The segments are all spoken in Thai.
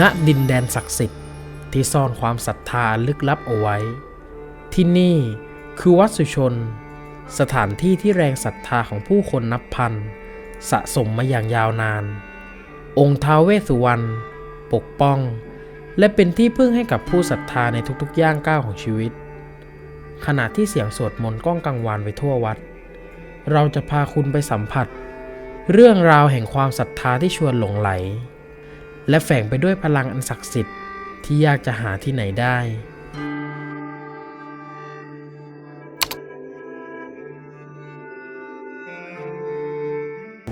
ณดินแดนศักดิ์สิทธิ์ที่ซ่อนความศรัทธาลึกลับเอาไว้ ที่นี่คือวัดสุชน สถานที่ที่แรงศรัทธาของผู้คนนับพัน สะสมมาอย่างยาวนาน องค์ท้าวเวสสุวรรณปกป้อง และเป็นที่พึ่งให้กับผู้ศรัทธาในทุกๆย่างก้าวของชีวิต ขณะที่เสียงสวดมนต์ก้องกังวานไปทั่ววัด เราจะพาคุณไปสัมผัส เรื่องราวแห่งความศรัทธาที่ชวนหลงไหล และแฝงไปด้วยพลังอันศักดิ์สิทธิ์ที่ยากจะหาที่ไหนได้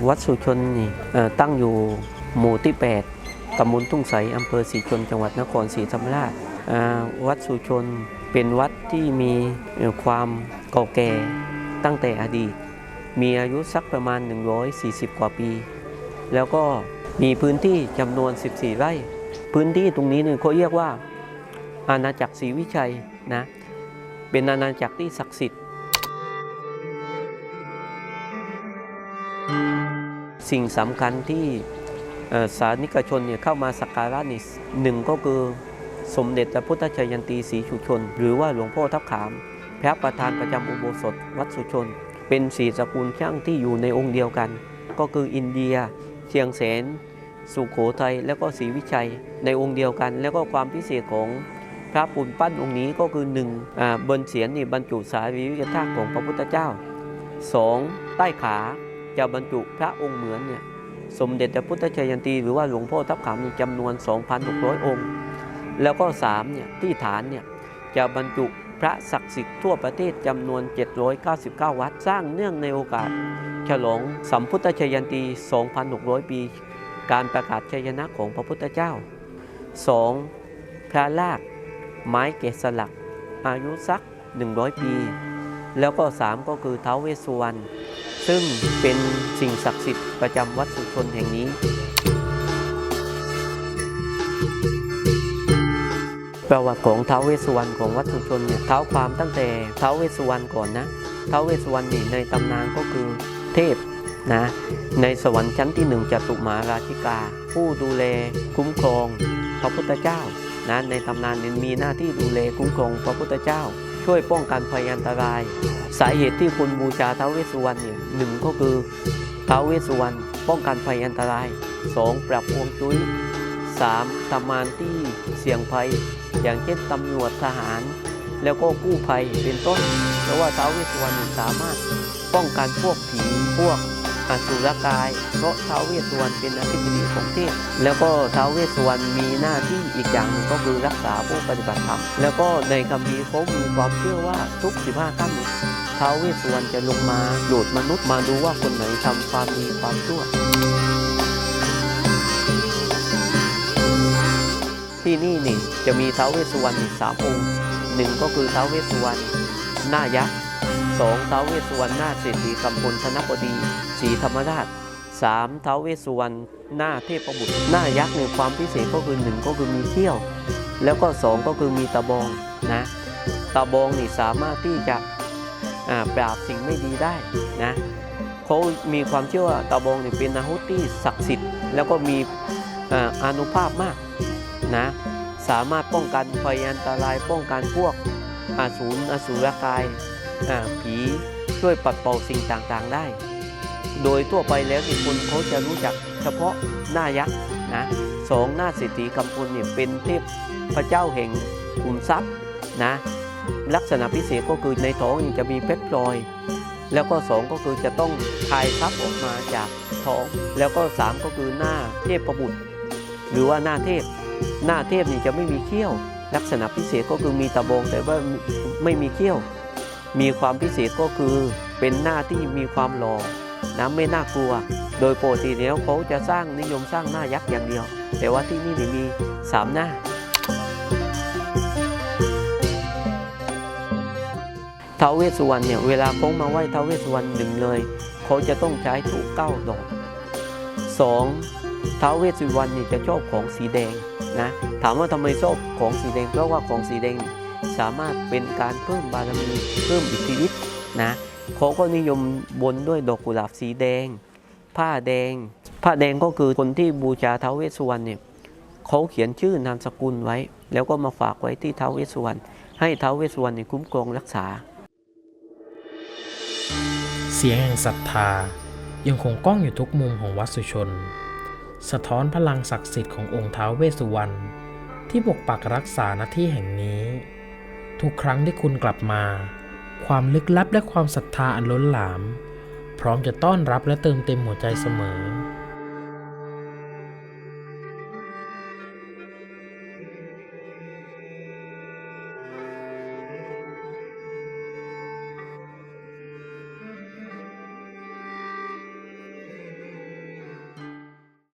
วัดสุชนนี่ตั้งอยู่หมู่ที่ 8 ตำบลทุ่งใส อำเภอศรีชน จังหวัดนครศรีธรรมราช วัดสุชนเป็นวัดที่มีความเก่าแก่ตั้งแต่อดีต มีอายุสักประมาณ 140 กว่าปี แล้วก็ มีพื้นที่จำนวน 14 ไร่ พื้นที่ตรงนี้เนี่ยเขาเรียกว่าอาณาจักรศรีวิชัยนะ เป็นอาณาจักรที่ศักดิ์สิทธิ์ สิ่งสำคัญที่สานิกชนเนี่ยเข้ามาสักการะนี่หนึ่งก็คือสมเด็จพระพุทธชยันตีศรีชุชน หรือว่าหลวงพ่อทับขาม พระประธานประจำอุโบสถวัดสุชน เป็นสีสกุลช่างที่อยู่ในองค์เดียวกัน ก็คืออินเดีย เชียงแสน สุโขทัยแล้วก็ศรีวิชัยในองค์เดียวกัน แล้วก็ความพิเศษของพระปูนปั้นองค์นี้ก็คือหนึ่งอ่าบนเสียนนี่บรรจุสายวิวิกธาตุของพระพุทธเจ้าสองใต้ขาจะบรรจุพระองค์เหมือนเนี่ยสมเด็จพระพุทธชยันตีหรือว่าหลวงพ่อทับขามนี่จำนวน 2,600 องค์ แล้วก็3เนี่ยที่ฐานเนี่ยจะบรรจุพระศักดิ์สิทธิ์ทั่วประเทศจำนวน 799 วัด สร้างเนื่องในโอกาส ฉลองสัมพุทธชยันตี 2,600 ปี การประกาศชัยชนะของพระพุทธเจ้า 2. พระลากไม้เกศสลัก อายุสัก 100 ปี แล้วก็ 3 ก็คือเท้าเวสสุวรรณซึ่งเป็นสิ่งศักดิ์สิทธิ์ประจำวัดสุชนแห่งนี้ ประวัติของเท้าเวสสุวรรณของวัดสุชนเนี่ยเท้าความตั้งแต่เท้าเวสสุวรรณก่อนนะเท้าเวสสุวรรณนี่ในตำนานก็คือเทพ นะในสวรรค์ชั้นที่หนึ่งจตุมาราชิกา ผู้ดูแลคุ้มครองพระพุทธเจ้านะในตำนานนี้มีหน้าที่ดูแลคุ้มครองพระพุทธเจ้า ช่วยป้องกันภัยอันตราย สาเหตุที่คุณบูชาท้าวเวสสุวรรณเนี่ยหนึ่งก็คือท้าวเวสสุวรรณป้องกันภัยอันตราย 2. ปรับฮวงจุ้ย 3. ทำงานที่เสี่ยงภัย อย่างเช่นตำรวจทหาร แล้วก็กู้ภัยเป็นต้น เพราะว่าท้าวเวสสุวรรณสามารถป้องกันพวกผีพวก อสุรกาย เพราะท้าวเวสสุวรรณเป็นอธิบดีของเทพแล้วก็ท้าวเวสสุวรรณมีหน้าที่อีกอย่างหนึ่งก็คือรักษาผู้ปฏิบัติธรรมแล้วก็ในคัมภีร์เขามีความเชื่อว่าทุก 15ค่ำท้าวเวสสุวรรณจะลงมาโปรดมนุษย์มาดูว่าคนไหนทำความดีความชั่วที่นี่นี่จะมีท้าวเวสสุวรรณอีกสามองค์หนึ่งก็คือท้าวเวสสุวรรณหน้ายักษ์ สองท้าวเวสสุวรรณหน้าเศรษฐีกำพลธนบดีศรีธรรมราชสามท้าวเวสสุวรรณหน้าเทพบุตร หน้ายักษ์ในความพิเศษก็คือหนึ่งก็คือมีเขี้ยว แล้วก็สองก็คือมีตะบองนะตะบองนี่สามารถที่จะปราบสิ่งไม่ดีได้นะเขามีความเชื่อว่าตะบองนี่เป็นอาวุธที่ศักดิ์สิทธิ์ แล้วก็มีอานุภาพมากนะสามารถป้องกันภัยอันตรายป้องกันพวกอาสูรอสูรกาย ผีช่วยปัดเป่าสิ่งต่างๆได้ โดยทั่วไปแล้วนี่คนเขาจะรู้จักเฉพาะหน้ายักษ์นะสองหน้าเศรษฐีกำพลเนี่ยเป็นเทพพระเจ้าแห่งขุมทรัพย์นะลักษณะพิเศษก็คือในท้องจะมีเพชรพลอย แล้วก็สองก็คือจะต้องคายทรัพย์ออกมาจากท้อง แล้วก็สามก็คือหน้าเทพประบุตรหรือว่าหน้าเทพ หน้าเทพนี่จะไม่มีเขี้ยว ลักษณะพิเศษก็คือมีตะบองแต่ว่าไม่มีเขี้ยว มีความพิเศษก็คือเป็นหน้าที่มีความหล่อนะไม่น่ากลัว โดยปกติแล้วเขาจะสร้างนิยมสร้างหน้ายักษ์อย่างเดียว แต่ว่าที่นี่นมีสามหน้า ท้าวเวสสุวรรณเนี่ยเวลาพงมาไหว้ท้าวเวสสุวรรณหนึ่งเลยเขาจะต้องใช้ถูกเก้าดอกสองท้าวเวสสุวรรณเนี่ยจะชอบของสีแดงนะถามว่าทำไมชอบของสีแดง เพราะว่าของสีแดง สามารถเป็นการเพิ่มบารมีเพิ่มอิทธิฤทธิ์นะเขาก็นิยมบนด้วยดอกกุหลาบสีแดง ผ้าแดง ผ้าแดงก็คือคนที่บูชาท้าวเวสสุวรรณเนี่ยเขาเขียนชื่อนามสกุลไว้ แล้วก็มาฝากไว้ที่ท้าวเวสสุวรรณให้ท้าวเวสสุวรรณเนี่ยคุ้มครองรักษา เสียงแห่งศรัทธายังคงก้องอยู่ทุกมุมของวัดสุชน สะท้อนพลังศักดิ์สิทธิ์ขององค์ท้าวเวสสุวรรณที่ปกปักรักษาณที่แห่งนี้ ทุกครั้งที่คุณกลับมา ความลึกลับและความศรัทธาอันล้นหลาม พร้อมจะต้อนรับและเติมเต็มหัวใจเสมอ